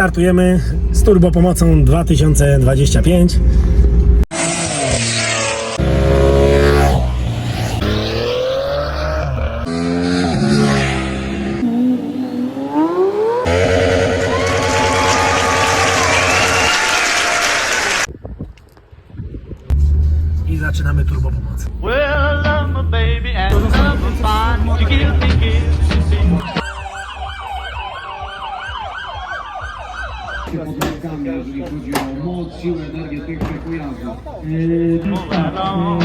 Startujemy z turbo pomocą 2025. jeżeli chodzi o moc, siłę, energię tych pojazdów. Move right along.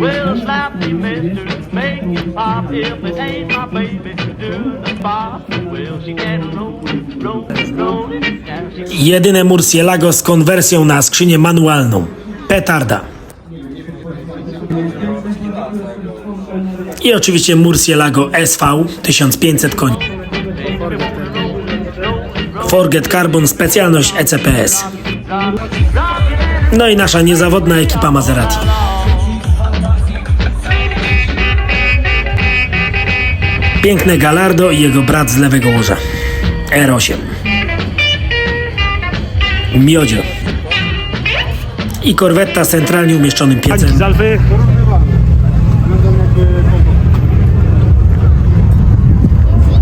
Well, slap me, mister, make it pop. If it ain't my baby, do the pop. Well, she can roll, roll, roll it. And she Jedyne Murcielago z konwersją na skrzynię manualną. Petarda. I oczywiście Murcielago SV 1500 koni. Forget Carbon specjalność ECPS. No i nasza niezawodna ekipa Maserati. Piękne Gallardo i jego brat z lewego łoża. R8. Miodzio. I korwetta z centralnie umieszczonym piecem.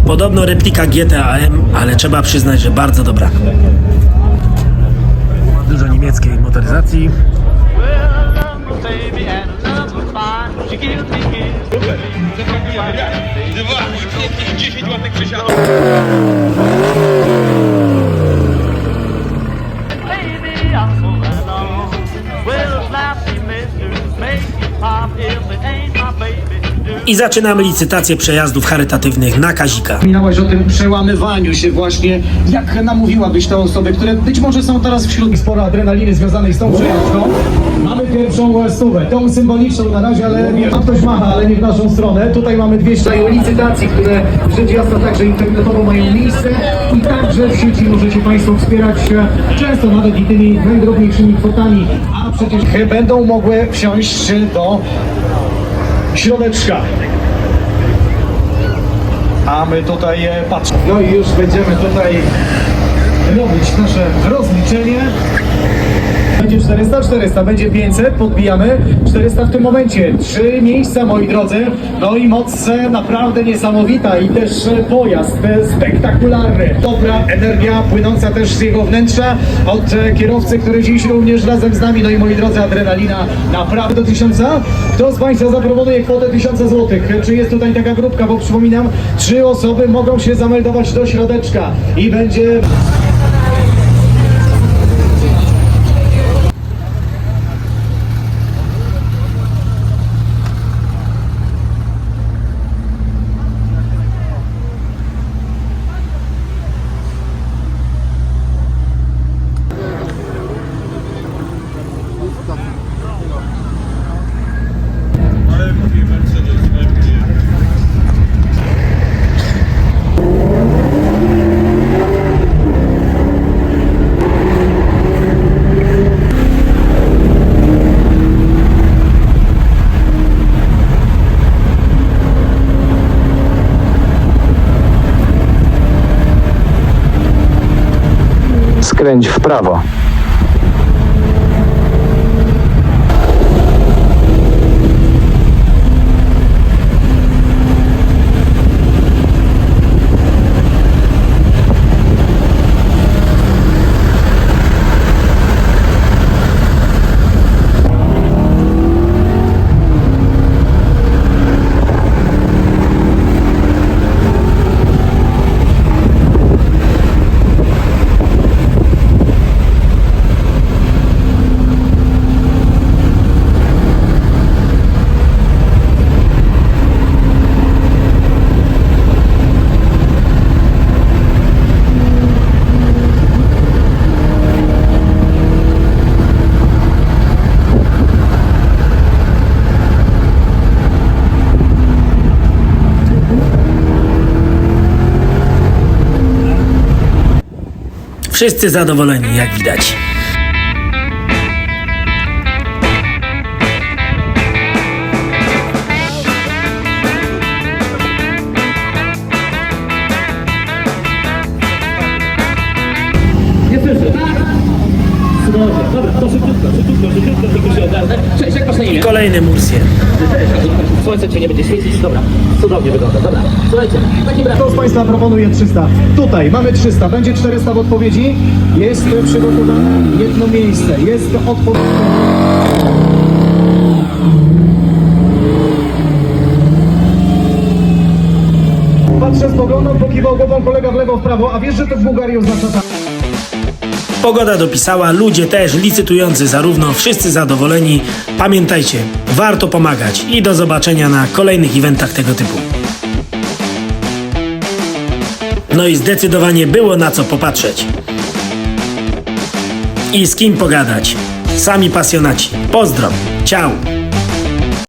Podobno replika GTAM, ale trzeba przyznać, że bardzo dobra. Dużo niemieckiej motoryzacji. Dwa, i 10 ładnych przysiadów. I zaczynamy licytację przejazdów charytatywnych na Kazika. Wspominałaś o tym przełamywaniu się właśnie. Jak namówiłabyś te osoby, które być może są teraz wśród sporo adrenaliny związanej z tą przejażdżką? Mamy pierwszą stówę, tą symboliczną na razie, ale tam ktoś macha, ale nie w naszą stronę. Tutaj mamy 200 licytacji, które rzecz jasna także internetowo mają miejsce i także w sieci możecie Państwo wspierać się często nawet i tymi najdrobniejszymi kwotami, a przecież będą mogły wsiąść do środeczka. A my tutaj e, patrzymy. No i już będziemy tutaj robić nasze rozliczenie. Będzie 400, 400, będzie 500, podbijamy. 400 w tym momencie. Trzy miejsca, moi drodzy. No i moc naprawdę niesamowita i też pojazd spektakularny. Dobra energia płynąca też z jego wnętrza od e, kierowcy, który dziś również razem z nami. No i moi drodzy, adrenalina naprawdę do tysiąca. Kto z Państwa zaproponuje kwotę 1000 zł? Czy jest tutaj taka grupka? Bo przypominam, trzy osoby mogą się zameldować do środeczka i będzie Skręć w prawo. Wszyscy zadowoleni, jak widać. Nie słyszę. Kolejny Słońce cię nie będzie świecić, dobra. Cudownie wygląda, dobra. Słuchajcie, w takim razie... Kto z Państwa proponuje 300? Tutaj mamy 300, będzie 400 w odpowiedzi. Jest przygotowane jedno miejsce. Jest odpowiedź. Patrzę z poglądem, pokiwał głową kolega w lewo, w prawo, a wiesz, że to w Bułgarii oznacza tak. Pogoda dopisała, ludzie też licytujący zarówno, wszyscy zadowoleni. Pamiętajcie, warto pomagać i do zobaczenia na kolejnych eventach tego typu. No i zdecydowanie było na co popatrzeć. I z kim pogadać. Sami pasjonaci. Pozdro. Ciao.